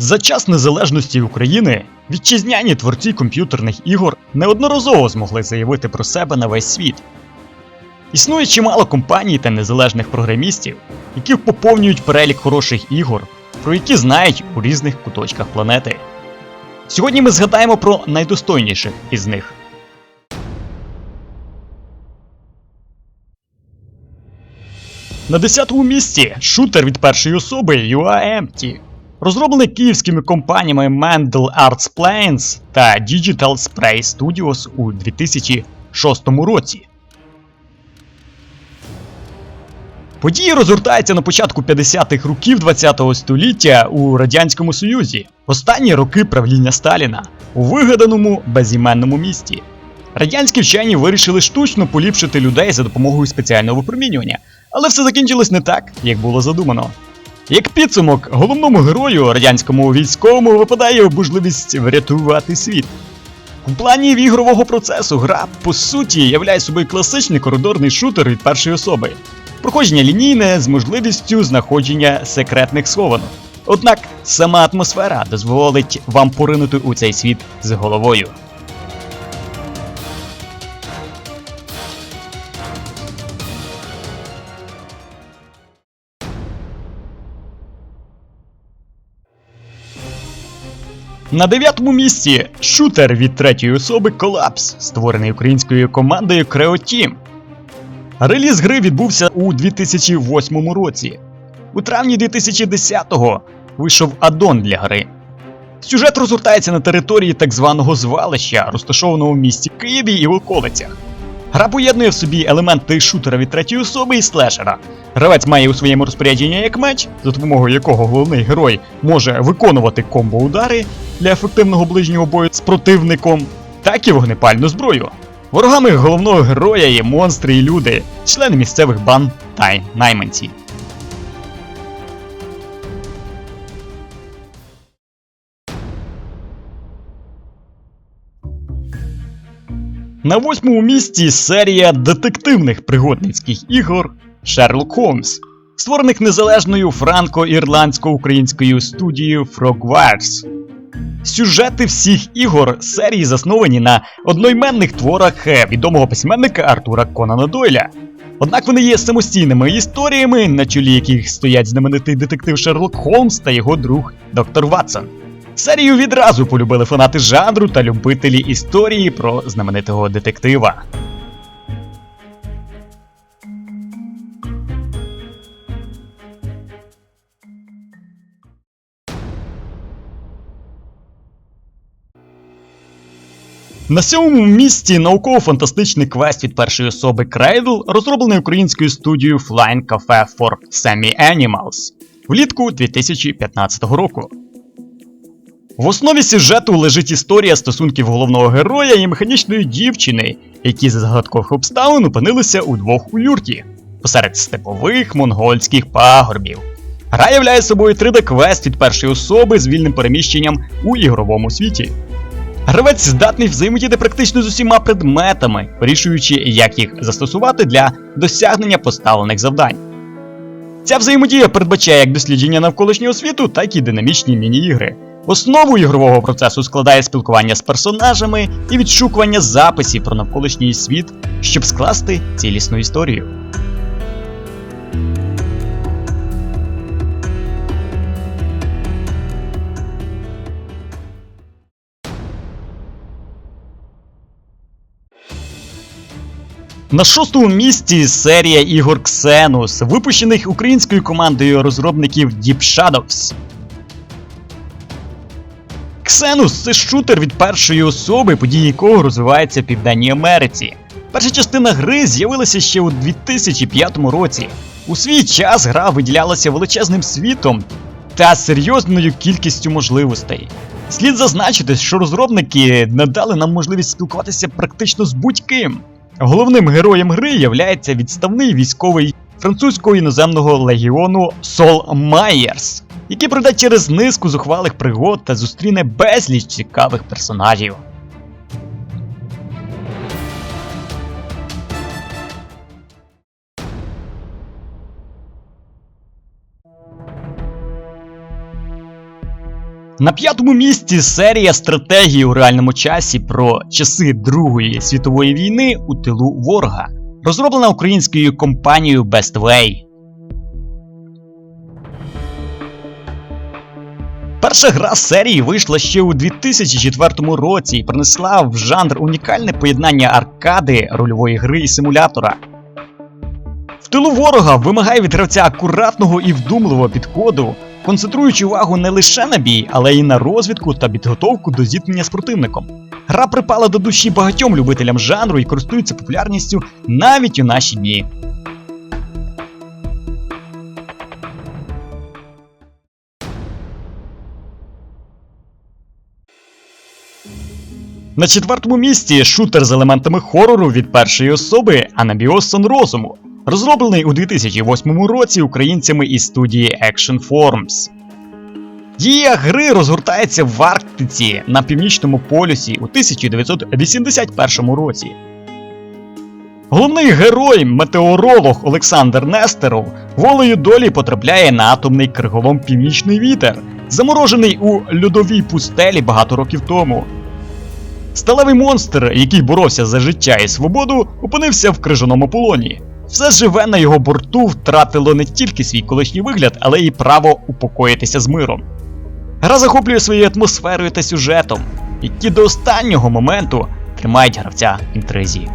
За час незалежності України вітчизняні творці комп'ютерних ігор неодноразово змогли заявити про себе на весь світ. Існує чимало компаній та незалежних програмістів, які поповнюють перелік хороших ігор, про які знають у різних куточках планети. Сьогодні ми згадаємо про найдостойніших із них. На 10-му місці шутер від першої особи UA розроблений київськими компаніями Mendel Arts Planes та Digital Spray Studios у 2006 році. Події розгортаються на початку 50-х років ХХ століття у Радянському Союзі, останні роки правління Сталіна у вигаданому безіменному місті. Радянські вчені вирішили штучно поліпшити людей за допомогою спеціального випромінювання, але все закінчилось не так, як було задумано. Як підсумок, головному герою радянському військовому випадає можливість врятувати світ. У плані ігрового процесу гра, по суті, являє собою класичний коридорний шутер від першої особи. Проходження лінійне з можливістю знаходження секретних схованок. Однак сама атмосфера дозволить вам поринути у цей світ з головою. На дев'ятому місці шутер від третьої особи Колапс, створений українською командою Team. Реліз гри відбувся у 2008 році. У травні 2010-го вийшов аддон для гри. Сюжет розгортається на території так званого звалища, розташованого в місті Києві і в околицях. Гра поєднує в собі елементи шутера від третьої особи і слешера. Гравець має у своєму розпорядженні як меч, за допомогою якого головний герой може виконувати комбо-удари для ефективного ближнього бою з противником, так і вогнепальну зброю. Ворогами головного героя є монстри і люди, члени місцевих бан та найманці. На восьмому місці серія детективних пригодницьких ігор Sherlock Holmes, створених незалежною франко-ірландсько-українською студією Frogwares. Сюжети всіх ігор серії засновані на одноіменних творах е, відомого письменника Артура Конана Дойля. Однак вони є самостійними історіями, на чолі яких стоять знаменитий детектив Шерлок Холмс та його друг доктор Ватсон. Серію відразу полюбили фанати жанру та любителі історії про знаменитого детектива. На сьомому місці науково-фантастичний квест від першої особи Cradle, розроблений українською студією Flying Cafe for Semi-Animals влітку 2015 року. В основі сюжету лежить історія стосунків головного героя і механічної дівчини, які за загадкових обставин опинилися удвох у юрті посеред степових монгольських пагорбів. Гра являє собою 3D-квест від першої особи з вільним переміщенням у ігровому світі. Гравець здатний взаємодіяти практично з усіма предметами, вирішуючи, як їх застосувати для досягнення поставлених завдань. Ця взаємодія передбачає як дослідження навколишнього світу, так і динамічні міні-ігри. Основу ігрового процесу складає спілкування з персонажами і відшукування записів про навколишній світ, щоб скласти цілісну історію. На шостому місці серія ігор Xenus, випущених українською командою розробників Deep Shadows. Xenus – це шутер від першої особи, події якого розвиваються в Південній Америці. Перша частина гри з'явилася ще у 2005 році. У свій час гра виділялася величезним світом та серйозною кількістю можливостей. Слід зазначити, що розробники надали нам можливість спілкуватися практично з будь-ким. Головним героєм гри являється відставний військовий французького іноземного легіону Сол Майерс, який пройде через низку зухвалих пригод та зустріне безліч цікавих персонажів. На п'ятому місці серія стратегії у реальному часі про часи Другої світової війни у тилу ворога, розроблена українською компанією Bestway. Перша гра серії вийшла ще у 2004 році і принесла в жанр унікальне поєднання аркади, рольової гри і симулятора. В тилу ворога вимагає від гравця акуратного і вдумливого підходу, концентруючи увагу не лише на бій, але й на розвідку та підготовку до зіткнення з противником. Гра припала до душі багатьом любителям жанру і користується популярністю навіть у наші дні. На четвертому місці шутер з елементами хорору від першої особи Анабіос Розуму, розроблений у 2008 році українцями із студії Action Forms. Дія гри розгортається в Арктиці на північному полюсі у 1981 році. Головний герой, метеоролог Олександр Нестеров, волею долі потрапляє на атомний криголом Північний вітер, заморожений у льодовій пустелі багато років тому. Сталевий монстр, який боровся за життя і свободу, опинився в крижаному полоні. Все живе на його борту втратило не тільки свій колишній вигляд, але й право упокоїтися з миром. Гра захоплює своєю атмосферою та сюжетом, які до останнього моменту тримають гравця в інтризі.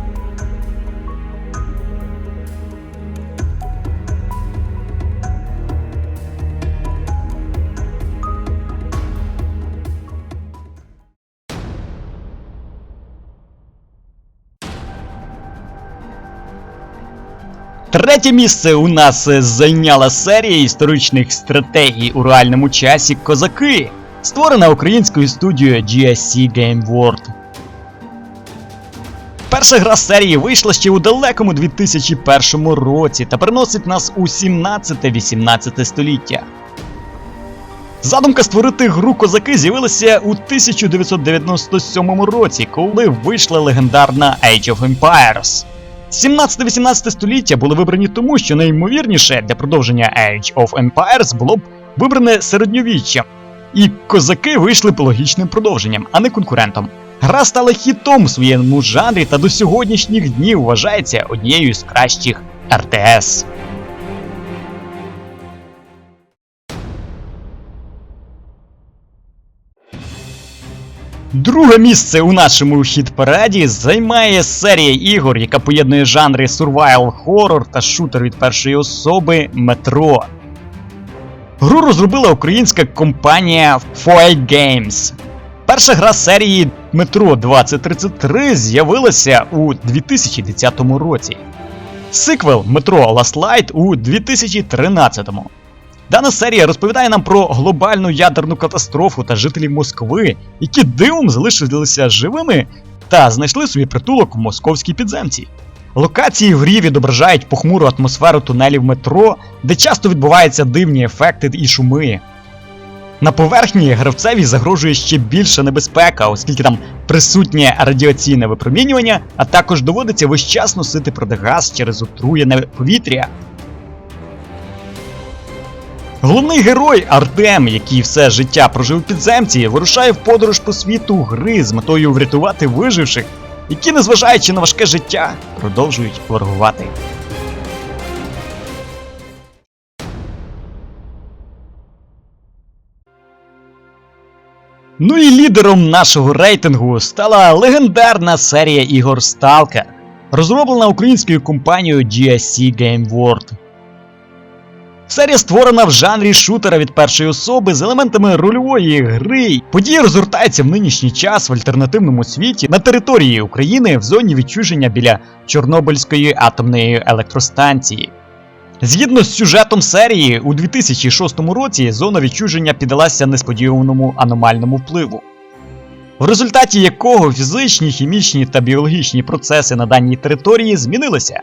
Третє місце у нас зайняла серія історичних стратегій у реальному часі Козаки, створена українською студією GSC Game World. Перша гра серії вийшла ще у далекому 2001 році та переносить нас у 17-18 століття. Задумка створити гру козаки з'явилася у 1997 році, коли вийшла легендарна Age of Empires. 17-18 століття були вибрані тому, що найімовірніше для продовження Age of Empires було б вибране середньовіччя, і козаки вийшли б логічним продовженням, а не конкурентом. Гра стала хітом в своєму жанрі та до сьогоднішніх днів вважається однією з кращих РТС. Друге місце у нашому хіт-параді займає серія ігор, яка поєднує жанри survival horror та шутер від першої особи Метро. Гру розробила українська компанія Foy Games. Перша гра серії Метро 2033 з'явилася у 2010 році. Сиквел Метро Last Light у 2013. Дана серія розповідає нам про глобальну ядерну катастрофу та жителів Москви, які дивом залишилися живими та знайшли собі притулок в московській підземці. Локації в грі відображають похмуру атмосферу тунелів метро, де часто відбуваються дивні ефекти і шуми. На поверхні гравцеві загрожує ще більша небезпека, оскільки там присутнє радіаційне випромінювання, а також доводиться весь час носити протигаз через отруєне повітря. Головний герой Артем, який все життя прожив у підземці, вирушає в подорож по світу гри з метою врятувати виживших, які, незважаючи на важке життя, продовжують ворогувати. Ну і лідером нашого рейтингу стала легендарна серія ігор Stalker, розроблена українською компанією GSC Game World. Серія створена в жанрі шутера від першої особи з елементами рольової гри. Події розгортаються в нинішній час в альтернативному світі на території України в зоні відчуження біля Чорнобильської атомної електростанції. Згідно з сюжетом серії, у 2006 році зона відчуження піддалася несподіваному аномальному впливу, в результаті якого фізичні, хімічні та біологічні процеси на даній території змінилися.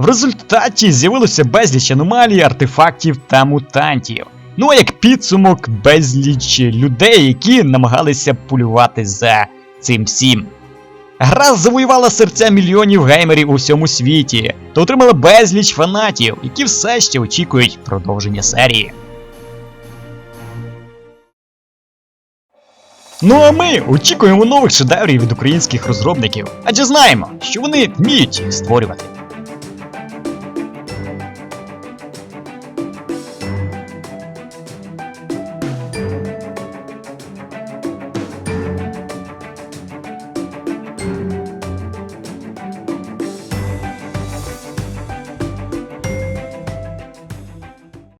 В результаті з'явилося безліч аномалій, артефактів та мутантів. Ну а як підсумок, безліч людей, які намагалися полювати за цим всім. Гра завоювала серця мільйонів геймерів у всьому світі та отримала безліч фанатів, які все ще очікують продовження серії. Ну а ми очікуємо нових шедеврів від українських розробників, адже знаємо, що вони вміють їх створювати.